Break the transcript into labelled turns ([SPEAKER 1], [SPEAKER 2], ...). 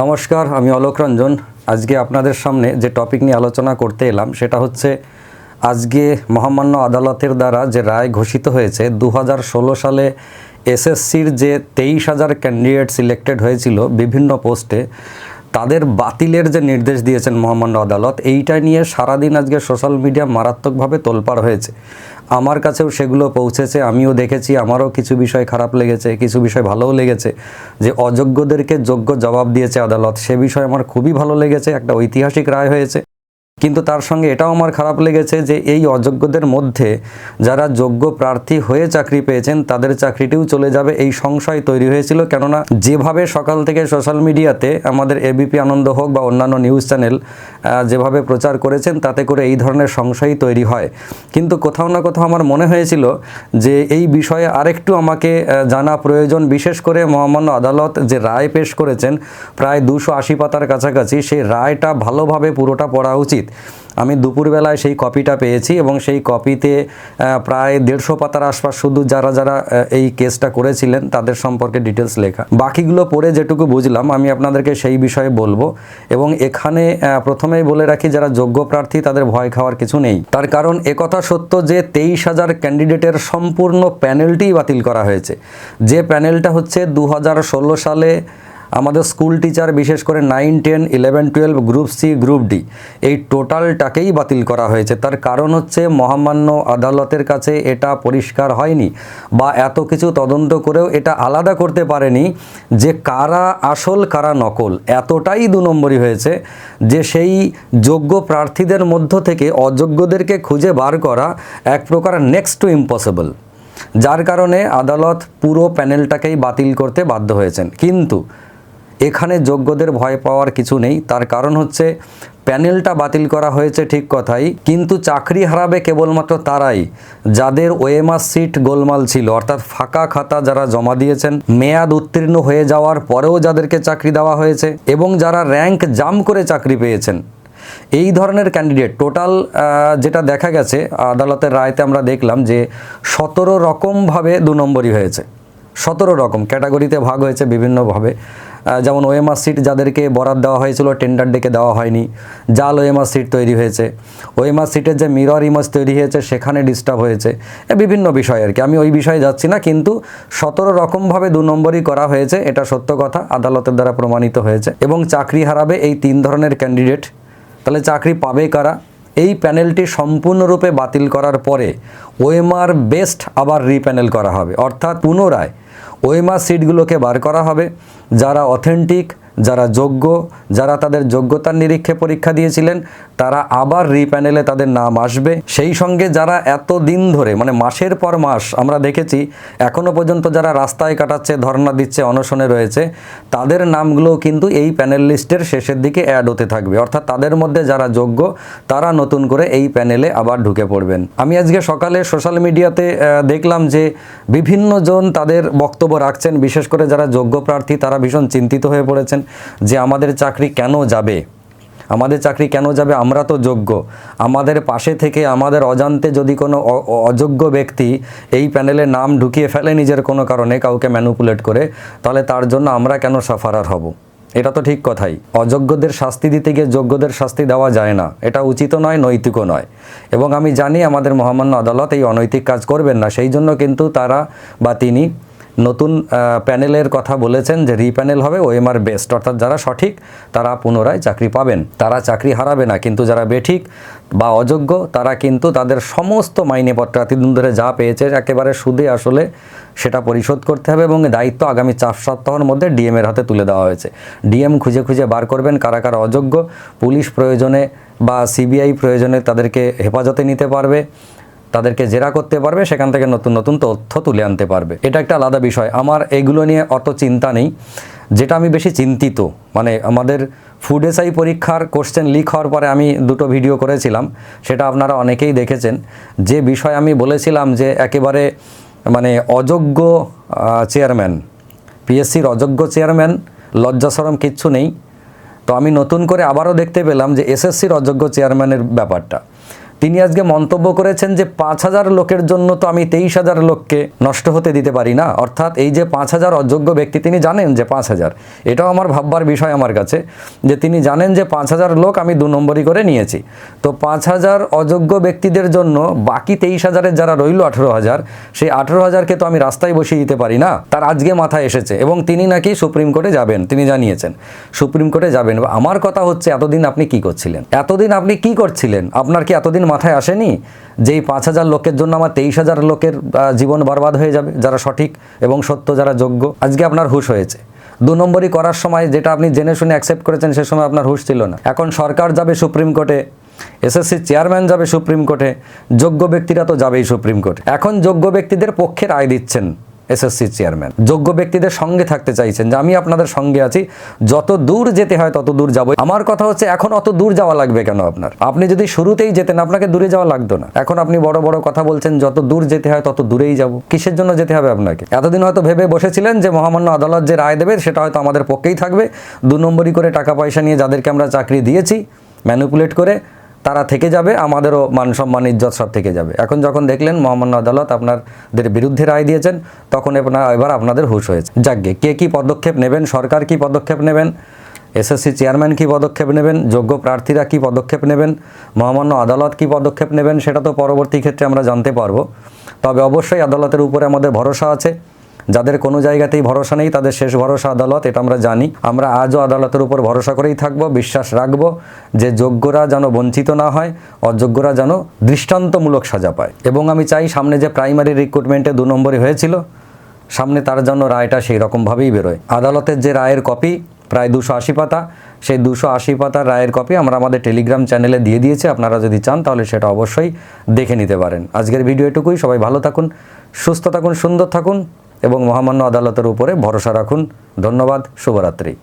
[SPEAKER 1] নমস্কার, আমি অলোক রঞ্জন। আজকে আপনাদের সামনে যে টপিক নিয়ে আলোচনা করতে এলাম, সেটা হচ্ছে আজকে মহামান্য আদালতের দ্বারা যে রায় ঘোষিত হয়েছে দু হাজার ষোলো সালে এসএসসির যে তেইশ হাজার ক্যান্ডিডেট সিলেক্টেড হয়েছিল বিভিন্ন পোস্টে তাদের বাতিলের যে নির্দেশ দিয়েছেন মহামান্য আদালত, এইটা নিয়ে সারাদিন আজকে সোশ্যাল মিডিয়া মারাত্মকভাবে তোলপাড় হয়েছে। আমার কাছেও সেগুলো পৌঁছেছে, আমিও দেখেছি, আমারও কিছু বিষয় খারাপ লেগেছে, কিছু বিষয় ভালোও লেগেছে। যে অযোগ্যদেরকে যোগ্য জবাব দিয়েছে আদালত, সে বিষয়ে আমার খুবই ভালো লেগেছে, একটা ঐতিহাসিক রায় হয়েছে। কিন্তু তার সঙ্গে এটাও আমার খারাপ লেগেছে যে এই অযোগ্যদের মধ্যে যারা যোগ্য প্রার্থী হয়ে চাকরি পেয়েছেন, তাদের চাকরিটিও চলে যাবে। এই সংশয় তৈরি হয়েছিল কেননা যেভাবে সকাল থেকে সোশ্যাল মিডিয়াতে আমাদের এবিপি আনন্দ হোক বা অন্যান্য নিউজ চ্যানেল যেভাবে প্রচার করেছেন, তাতে করে এই ধরনের সংশয় তৈরি হয়। কিন্তু কোথাও না কোথাও আমার মনে হয়েছিল যে এই বিষয়ে আরেকটু আমাকে জানা প্রয়োজন। বিশেষ করে মহামান্য আদালত যে রায় পেশ করেছেন, প্রায় দুশো আশি পাতার কাছাকাছি, সেই রায়টা ভালোভাবে পুরোটা পড়া উচিত। আমি দুপুরবেলায় সেই কপিটা পেয়েছি এবং সেই কপিতে প্রায় দেড়শো পাতার আশপাশ শুধু যারা যারা এই কেসটা করেছিলেন তাদের সম্পর্কে ডিটেলস লেখা। বাকিগুলো পড়ে যেটুকু বুঝলাম, আমি আপনাদেরকে সেই বিষয়ে বলব এবং এখানে প্রথমেই বলে রাখি, যারা যোগ্য প্রার্থী তাদের ভয় খাওয়ার কিছু নেই। তার কারণ একথা সত্য যে তেইশ হাজার ক্যান্ডিডেটের সম্পূর্ণ প্যানেলটিই বাতিল করা হয়েছে। যে প্যানেলটা হচ্ছে দু হাজার ষোলো সালে আমাদের স্কুল টিচার বিশেষ করে nine, ten, eleven, twelve, group C, group D, এই টোটালটাকেই বাতিল করা হয়েছে। তার কারণ হচ্ছে মহামান্য আদালতের কাছে এটা পরিষ্কার হয়নি বা এত কিছু তদন্ত করেও এটা আলাদা করতে পারেনি যে কারা আসল, কারা নকল। এতটাই দু নম্বরই হয়েছে যে সেই যোগ্য প্রার্থীদের মধ্য থেকে অযোগ্যদেরকে খুঁজে বার করা এক প্রকার নেক্সট টু ইম্পসিবল যার কারণে আদালত পুরো প্যানেলটাকেই বাতিল করতে বাধ্য হয়েছেন। কিন্তু এখানে যোগ্যদের ভয় পাওয়ার কিছু নেই। তার কারণ হচ্ছে, প্যানেলটা বাতিল করা হয়েছে ঠিক কথাই, কিন্তু চাকরি হারাবে কেবলমাত্র তারাই, যাদের ওএমআর সিট গোলমাল ছিল। অর্থাৎ ফাঁকা খাতা যারা জমা দিয়েছেন, মেয়াদ উত্তীর্ণ হয়ে যাওয়ার পরেও যাদেরকে চাকরি দেওয়া হয়েছে এবং যারা র্যাঙ্ক জাম করে চাকরি পেয়েছেন। এই ধরনের ক্যান্ডিডেট টোটাল যেটা দেখা গেছে, আদালতের রায়তে আমরা দেখলাম যে সতেরো রকমভাবে দু নম্বরই হয়েছে। সতেরো রকম ক্যাটাগরিতে ভাগ হয়েছে বিভিন্নভাবে। যেমন ওএমআর সিট যাদেরকে বরাদ দেওয়া হয়েছিল টেন্ডার ডেকে দেওয়া হয়নি। জাল ওএমআর সিট তৈরি হয়েছে। ওএমআর সিটের যে মিরর ইমেজ তৈরি হয়েছে, সেখানে ডিস্টার্ব হয়েছে। বিভিন্ন বিষয় আর কি। আমি ওই বিষয়ে যাচ্ছি না, কিন্তু সতেরো রকমভাবে দু নম্বরই করা হয়েছে, এটা সত্য কথা, আদালতের দ্বারা প্রমাণিত হয়েছে। এবং চাকরি হারাবে এই তিন ধরনের ক্যান্ডিডেট তাহলে চাকরি পাবে কারা? এই প্যানেলটি সম্পূর্ণরূপে বাতিল করার পরে ওএমআর বেস্ট আবার রিপ্যানেল করা হবে। অর্থাৎ পুনরায় ওএমআর সিটগুলোকে বার করা হবে, যারা অথেন্টিক যারা যোগ্য, যারা তাদের যোগ্যতার নিরীক্ষে পরীক্ষা দিয়েছিলেন, তারা আবার রিপ্যানেলে তাদের নাম আসবে। সেই সঙ্গে যারা এত দিন ধরে মানে মাসের পর মাস আমরা দেখেছি এখনও পর্যন্ত যারা রাস্তায় কাটাচ্ছে, ধর্ণা দিচ্ছে, অনশনে রয়েছে, তাদের নামগুলোও কিন্তু এই প্যানেল লিস্টের শেষের দিকে অ্যাড হতে থাকবে। অর্থাৎ তাদের মধ্যে যারা যোগ্য, তারা নতুন করে এই প্যানেলে আবার ঢুকে পড়বেন। আমি আজকে সকালে সোশ্যাল মিডিয়াতে দেখলাম যে বিভিন্ন জন তাদের বক্তব্য রাখছেন। বিশেষ করে যারা যোগ্য প্রার্থী, তারা ভীষণ চিন্তিত হয়ে পড়েছেন। যে আমাদের চাকরি কেন যাবে? আমাদের চাকরি কেন যাবে? আমরা তো যোগ্য। আমাদের পাশে থেকে, আমাদের অজান্তে যদি কোনো অযোগ্য ব্যক্তি এই প্যানেলে নাম ঢুকিয়ে ফেলে নিজের কোনো কারণে কাউকে ম্যানুপুলেট করে, তাহলে তার জন্য আমরা কেন সাফারার হব? এটা তো ঠিক কথাই। অযোগ্যদের শাস্তি দিতে গিয়ে যোগ্যদের শাস্তি দেওয়া যায় না। এটা উচিত নয়, নৈতিকও নয়। এবং আমি জানি আমাদের মহামান্য আদালত এই অনৈতিক কাজ করবেন না। সেই জন্য কিন্তু তারা বা তিনি নতুন প্যানেলের কথা বলেছেন যে রিপ্যানেল হবে ওএমআর বেস্ট। অর্থাৎ যারা সঠিক, তারা পুনরায় চাকরি পাবেন। তারা চাকরি হারাবে না, কিন্তু যারা বেঠিক বা অযোগ্য, তারা কিন্তু তাদের সমস্ত মাইনেপত্র, এতদিন ধরে যা পেয়েছে, একেবারে সুদে আসলে সেটা পরিশোধ করতে হবে এবং দায়িত্ব আগামী চার সপ্তাহের মধ্যে ডিএমের হাতে তুলে দেওয়া হয়েছে। ডিএম খুঁজে খুঁজে বার করবেন কারা কারা অযোগ্য। পুলিশ প্রয়োজনে বা সিবিআই প্রয়োজনে তাদেরকে হেফাজতে নিতে পারবে। তাদেরকে জেরা করতে পারবে, সেখান থেকে নতুন নতুন তথ্য তুলে আনতে পারবে। এটা একটা আলাদা বিষয়। আমার এগুলো নিয়ে অত চিন্তা নেই। যেটা আমি বেশি চিন্তিত মানে আমাদের ফুড এসআই পরীক্ষার কোশ্চেন লিক হওয়ার পরে আমি দুটো ভিডিও করেছিলাম, সেটা আপনারা অনেকেই দেখেছেন। যে বিষয় আমি বলেছিলাম যে একেবারে মানে অযোগ্য চেয়ারম্যান পিএসসির অযোগ্য চেয়ারম্যান লজ্জাসরম কিচ্ছু নেই। তো আমি নতুন করে আবারও দেখতে পেলাম যে এসএসসির অযোগ্য চেয়ারম্যানের ব্যাপারটা। তিনি আজকে মন্তব্য করেছেন যে পাঁচ হাজার লোকের জন্য তো আমি তেইশ হাজার লোককে নষ্ট হতে দিতে পারি না। অর্থাৎ এই যে পাঁচ হাজার অযোগ্য ব্যক্তি তিনি জানেন যে পাঁচ হাজার, এটাও আমার ভাববার বিষয় আমার কাছে যে তিনি জানেন যে পাঁচ হাজার লোক আমি দু নম্বরই করে নিয়েছি। তো পাঁচ হাজার অযোগ্য ব্যক্তিদের জন্য বাকি তেইশ হাজারের যারা রইল আঠেরো হাজার, সেই আঠেরো হাজারকে তো আমি রাস্তায় বসিয়ে দিতে পারি না। তার আজকে মাথায় এসেছে এবং তিনি নাকি সুপ্রিম কোর্টে যাবেন, তিনি জানিয়েছেন। সুপ্রিম কোর্টে যাবেন। আমার কথা হচ্ছে, এতদিন আপনি কি করছিলেন? এতদিন আপনি কি করছিলেন? আপনার কি এতদিন মাথায় আসেনি যে পাঁচ হাজার লোকের জন্য আমার তেইশ হাজার লোকের জীবন বরবাদ হয়ে যাবে, যারা সঠিক এবং সত্য, যারা যোগ্য। আজকে আপনার হুশ হয়েছে। দু নম্বরই করার সময় যেটা আপনি জেনে শুনে অ্যাকসেপ্ট করেছেন, সে সময় আপনার হুশ ছিল না। এখন সরকার যাবে সুপ্রিম কোর্টে এসএসসি চেয়ারম্যান যাবে সুপ্রিম কোর্টে, যোগ্য ব্যক্তিরা তো যাবেই সুপ্রিম কোর্টে। এখন যোগ্য ব্যক্তিদের পক্ষে রায় দিচ্ছেন। SSC chairman. যোগ্য ব্যক্তিদের সঙ্গে থাকতে চাইছেন যে, আমি আপনাদের সঙ্গে আছি, যত দূর যেতে হয় তত দূর যাব। আমার কথা হচ্ছে, এখন অত দূর যাওয়া লাগবে কেন আপনার? আপনি যদি শুরুতেই যেতেন, আপনাকে দূরে যাওয়া লাগতো না। এখন আপনি বড় বড় কথা বলছেন, যত দূর যেতে হয় তত দূরেই যাব। কিসের জন্য যেতে হবে আপনাকে? এতদিন হয়তো ভেবে বসেছিলেন যে, মহামান্য আদালত যে রায় দেবে, সেটা হয়তো আমাদের পক্ষেই থাকবে। দু নম্বরই করে টাকা পয়সা নিয়ে যাদেরকে আমরা চাকরি দিয়েছি, ম্যানিপুলেট করে তারা থেকে যাবে, আমাদেরও মান সম্মান, ইজ্জত সব থেকে যাবে। এখন যখন দেখলেন মহামান্য আদালত আপনাদের বিরুদ্ধে রায় দিয়েছেন, তখন এবার আপনাদের হুশ হয়েছে। যাকগে, কে কী পদক্ষেপ নেবেন, সরকার কী পদক্ষেপ নেবেন, এসএসসি চেয়ারম্যান কী পদক্ষেপ নেবেন, যোগ্য প্রার্থীরা কী পদক্ষেপ নেবেন, মহামান্য আদালত কী পদক্ষেপ নেবেন, সেটা তো পরবর্তী ক্ষেত্রে আমরা জানতে পারব। তবে অবশ্যই আদালতের উপরে আমাদের ভরসা আছে। যাদের কোনো জায়গাতেই ভরসা নেই, তাদের শেষ ভরসা আদালত, এটা আমরা জানি। আমরা আজও আদালতের উপর ভরসা করেই থাকব, বিশ্বাস রাখব যে যোগ্যরা যেন বঞ্চিত না হয়, অযোগ্যরা যেন দৃষ্টান্তমূলক সাজা পায়। এবং আমি চাই সামনে যে প্রাইমারি রিক্রুটমেন্টে দু নম্বরই হয়েছিল, সামনে তার জন্য রায়টা সেই রকমভাবেই বেরোয়। আদালতের যে রায়ের কপি, প্রায় দুশো আশি পাতা, সেই দুশো আশি পাতার রায়ের কপি আমরা আমাদের টেলিগ্রাম চ্যানেলে দিয়ে দিয়েছি, আপনারা যদি চান তাহলে সেটা অবশ্যই দেখে নিতে পারেন। আজকের ভিডিও এটুকুই, সবাই ভালো থাকুন, সুস্থ থাকুন, সুন্দর থাকুন এবং মহামান্য আদালতের উপরে ভরসা রাখুন। ধন্যবাদ শুভরাত্রি।